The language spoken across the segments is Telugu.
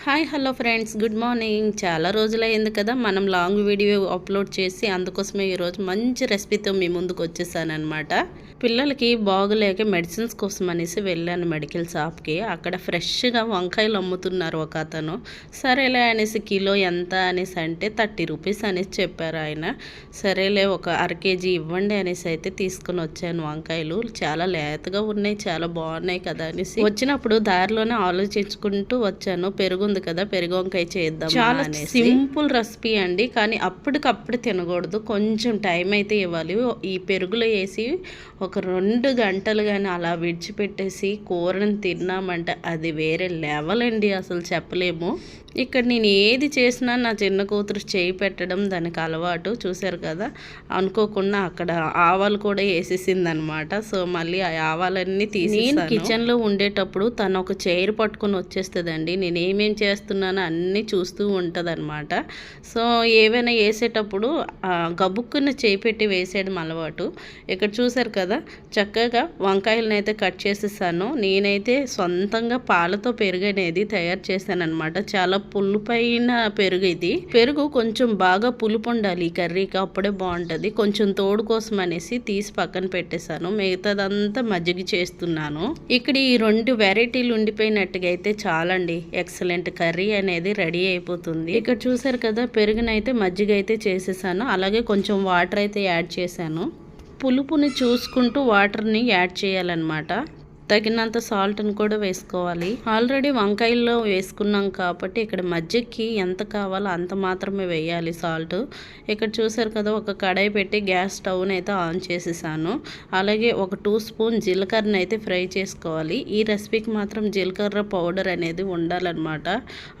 Hi hello friends. Good morning. చాలా రోజులైంది కదా. మనం లాంగ్ వీడియో అప్లోడ్ చేసి అందుకోసమే ఈరోజు మంచి రెసిపీతో మీ ముందుకు వచ్చేసానమాట పిల్లలకి బాగులేక మెడిసిన్స్ కోసం అనేసి వెళ్ళాను మెడికల్ షాప్కి. అక్కడ ఫ్రెష్గా వంకాయలు అమ్ముతున్నారు ఒక అతను. సరేలే అనేసి కిలో ఎంత అనేసి అంటే థర్టీ రూపీస్ అనేసి చెప్పారు ఆయన. సరేలే ఒక అర కేజీ ఇవ్వండి అనేసి అయితే తీసుకుని వచ్చాను వంకాయలు. చాలా లేతగా ఉన్నాయి చాలా బాగున్నాయి కదా అనేసి. వచ్చినప్పుడు దారిలోనే ఆలోచించుకుంటూ వచ్చాను. పెరుగు ఉంది కదా పెరుగు వంకాయ చేద్దాం చాలా సింపుల్ రెసిపీ అండి కానీ అప్పటికప్పుడు తినకూడదు. కొంచెం టైం అయితే ఇవ్వాలి. ఈ పెరుగులో వేసి ఒక రెండు గంటలు కానీ అలా విడిచిపెట్టేసి కూరని తిన్నామంటే అది వేరే లెవెల్ అండి అసలు చెప్పలేము. ఇక్కడ నేను ఏది చేసినా నా చిన్న కూతురు చేయి పెట్టడం దానికి అలవాటు చూశారు కదా? అనుకోకుండా అక్కడ ఆవాలు కూడా వేసేసింది అనమాట సో మళ్ళీ ఆ ఆవాలన్నీ తీసి నేను కిచెన్లో ఉండేటప్పుడు తను ఒక చైర్ పట్టుకొని వచ్చేస్తుందండి. నేను ఏమేం చేస్తున్నానో అన్నీ చూస్తూ ఉంటుంది సో ఏవైనా వేసేటప్పుడు గబుక్కున్న చేయి పెట్టి వేసేయడం అలవాటు ఇక్కడ చూశారు కదా చక్కగా వంకాయలను అయితే కట్ చేసేసాను. నేనైతే సొంతంగా పాలతో పెరుగు అనేది తయారు చేశాను చాలా చాలా పులుపైన పెరుగు ఇది. పెరుగు కొంచెం బాగా పులుపు ఉండాలి ఈ కర్రీకి అప్పుడే బాగుంటుంది. కొంచెం తోడు కోసం అనేసి తీసి పక్కన పెట్టేశాను. మిగతాదంతా మజ్జిగ చేస్తున్నాను. ఇక్కడ ఈ రెండు వెరైటీలు ఉండిపోయినట్టుగా అయితే చాలండి. ఎక్సలెంట్ కర్రీ అనేది రెడీ అయిపోతుంది. ఇక్కడ చూసారు కదా పెరుగునైతే మజ్జిగ అయితే చేసేసాను. అలాగే కొంచెం వాటర్ అయితే యాడ్ చేశాను. పులుపుని చూసుకుంటూ వాటర్ని యాడ్ చేయాలన్నమాట. తగినంత సాల్ట్ని కూడా వేసుకోవాలి. ఆల్రెడీ వంకాయల్లో వేసుకున్నాం కాబట్టి ఇక్కడ మజ్జిగకి ఎంత కావాలో అంత మాత్రమే వేయాలి సాల్ట్ ఇక్కడ చూసారు కదా ఒక కడాయి పెట్టి గ్యాస్ స్టవ్ని అయితే ఆన్ చేసేసాను. అలాగే ఒక టూ స్పూన్ జీలకర్రని అయితే ఫ్రై చేసుకోవాలి. ఈ రెసిపీకి మాత్రం జీలకర్ర పౌడర్ అనేది ఉండాలన్నమాట.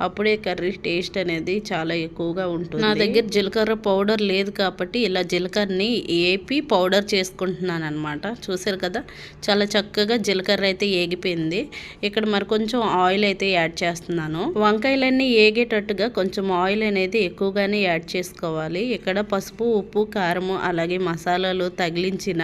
అప్పుడే కర్రీ టేస్ట్ అనేది చాలా ఎక్కువగా ఉంటుంది. నా దగ్గర జీలకర్ర పౌడర్ లేదు కాబట్టి ఇలా జీలకర్రని ఏపి పౌడర్ చేసుకుంటున్నాను అనమాట చూసారు కదా చాలా చక్కగా జీలకర్ర కలర్ అయితే ఏగిపోయింది. ఇక్కడ మరి కొంచెం ఆయిల్ అయితే యాడ్ చేస్తున్నాను. వంకాయలన్నీ ఏగేటట్టుగా కొంచెం ఆయిల్ అనేది ఎక్కువగానే యాడ్ చేసుకోవాలి. ఇక్కడ పసుపు ఉప్పు కారము అలాగే మసాలాలు తగిలించిన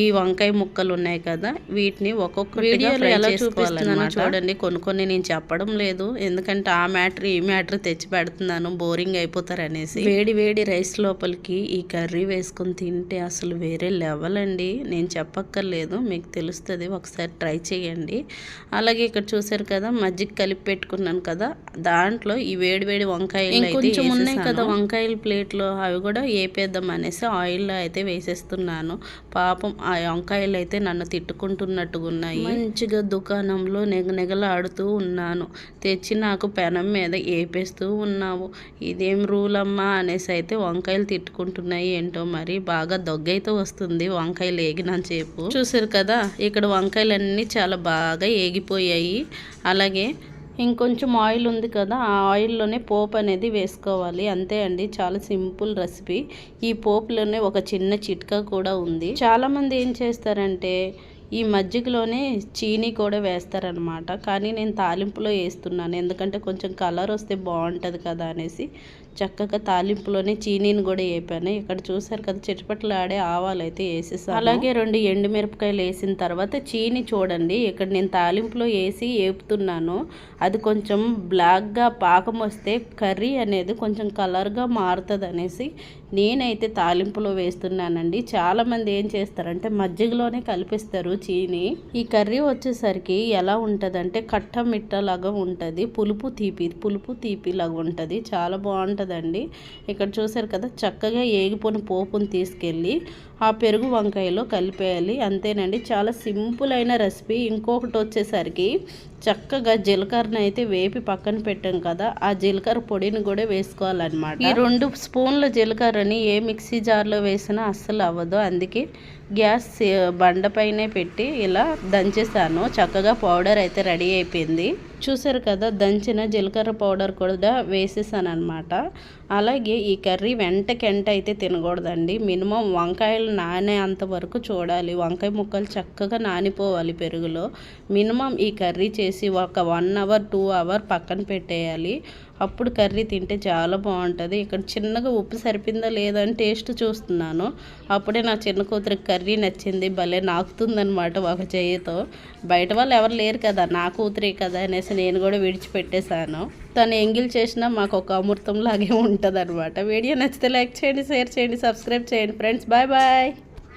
ఈ వంకాయ ముక్కలు ఉన్నాయి కదా వీటిని ఒక్కొక్క వీడియోలో ఎలా చూపిస్తున్నాను చూడండి. కొన్ని కొన్ని నేను చెప్పడం లేదు. ఎందుకంటే ఆ మ్యాటర్ ఈ మ్యాటర్ తెచ్చి పెడుతున్నాను. బోరింగ్ అయిపోతారు అనేసి వేడి వేడి రైస్ లోపలికి ఈ కర్రీ వేసుకొని తింటే అసలు వేరే లెవెల్ అండి. నేను చెప్పక్కర్లేదు. మీకు తెలుస్తుంది. ఒకసారి ట్రై చేయండి. అలాగే ఇక్కడ చూసారు కదా మజ్జిగ కలిపి పెట్టుకున్నాను కదా దాంట్లో ఈ వేడి వేడి వంకాయలు కొంచెం ఉన్నాయి కదా వంకాయల ప్లేట్లో అవి కూడా వేపేద్దాం అనేసి ఆయిల్లో అయితే వేసేస్తున్నాను. పాపం ఆ వంకాయలు అయితే నన్ను తిట్టుకుంటున్నట్టుగా ఉన్నాయి. మంచిగా దుకాణంలో నెగ నెగలాడుతూ ఉన్నాను. తెచ్చి నాకు పెనం మీద ఏపేస్తూ ఉన్నావు. ఇదేం రూల్ అమ్మా అనేసి అయితే వంకాయలు తిట్టుకుంటున్నాయి ఏంటో మరి బాగా దొగ్గైతే వస్తుంది వంకాయలు ఏగిన చేపు చూసారు కదా ఇక్కడ అన్నీ చాలా బాగా ఏగిపోయాయి. అలాగే ఇంకొంచెం ఆయిల్ ఉంది కదా ఆ ఆయిల్లోనే పోపు అనేది వేసుకోవాలి. అంతే అండి చాలా సింపుల్ రెసిపీ. ఈ పోపులోనే ఒక చిన్న చిట్కా కూడా ఉంది. చాలామంది ఏం చేస్తారంటే ఈ మజ్జిగలోనే చీనీ కూడా వేస్తారనమాట కానీ నేను తాలింపులో వేస్తున్నాను. ఎందుకంటే కొంచెం కలర్ వస్తే బాగుంటుంది కదా అనేసి చక్కగా తాలింపులోనే చీనీని కూడా వేపాను. ఇక్కడ చూసారు కదా చిటపట్లు ఆడే ఆవాలు అయితే వేసేసాను. అలాగే రెండు ఎండుమిరపకాయలు వేసిన తర్వాత చీని చూడండి. ఇక్కడ నేను తాలింపులో వేసి వేపుతున్నాను. అది కొంచెం బ్లాక్గా పాకం వస్తే కర్రీ అనేది కొంచెం కలర్గా మారుతుంది అనేసి నేనైతే తాలింపులో వేస్తున్నానండి. చాలామంది ఏం చేస్తారంటే మజ్జిగలోనే కలిపిస్తారు చీని. ఈ కర్రీ వచ్చేసరికి ఎలా ఉంటుందంటే కట్ట మిట్టలాగా ఉంటుంది. పులుపు తీపి పులుపు తీపిలాగా ఉంటుంది. చాలా బాగుంటుందండి. ఇక్కడ చూసారు కదా చక్కగా ఏగిపోయిన పోపును తీసుకెళ్ళి ఆ పెరుగు వంకాయలో కలిపేయాలి. అంతేనండి. చాలా సింపుల్ అయిన రెసిపీ. ఇంకొకటి వచ్చేసరికి చక్కగా జీలకర్రను అయితే వేపి పక్కన పెట్టాం కదా ఆ జీలకర్ర పొడిని కూడా వేసుకోవాలన్నమాట. ఈ రెండు స్పూన్ల జీలకర్రని ఏ మిక్సీ జార్లో వేసినా అస్సలు అవ్వదు. అందుకే గ్యాస్ బండపైనే పెట్టి ఇలా దంచేసాను. చక్కగా పౌడర్ అయితే రెడీ అయిపోయింది. చూసారు కదా దంచిన జీలకర్ర పౌడర్ కూడా వేసేసాను అనమాట అలాగే ఈ కర్రీ వెంటకెంట అయితే తినకూడదండి. మినిమం వంకాయలు నానే అంతవరకు చూడాలి. వంకాయ ముక్కలు చక్కగా నానిపోవాలి పెరుగులో. మినిమం ఈ కర్రీ చేసి ఒక వన్ అవర్ టూ అవర్ పక్కన పెట్టేయాలి. అప్పుడు కర్రీ తింటే చాలా బాగుంటుంది. ఇక్కడ చిన్నగా ఉప్పు సరిపోయిందా లేదా అని టేస్ట్ చూస్తున్నాను. అప్పుడే నా చిన్న కూతురికి కర్రీ నచ్చింది. భలే నాకుతుందనమాట ఒక చేయితో. బయట వాళ్ళు ఎవరు లేరు కదా నా కూతురే కదా అనేసి నేను కూడా విడిచిపెట్టేశాను. తను ఎంగిల్ చేసినా మాకు ఒక అమృతం లాగే ఉంటుంది వీడియో నచ్చితే లైక్ చేయండి షేర్ చేయండి సబ్స్క్రైబ్ చేయండి ఫ్రెండ్స్. Bye bye.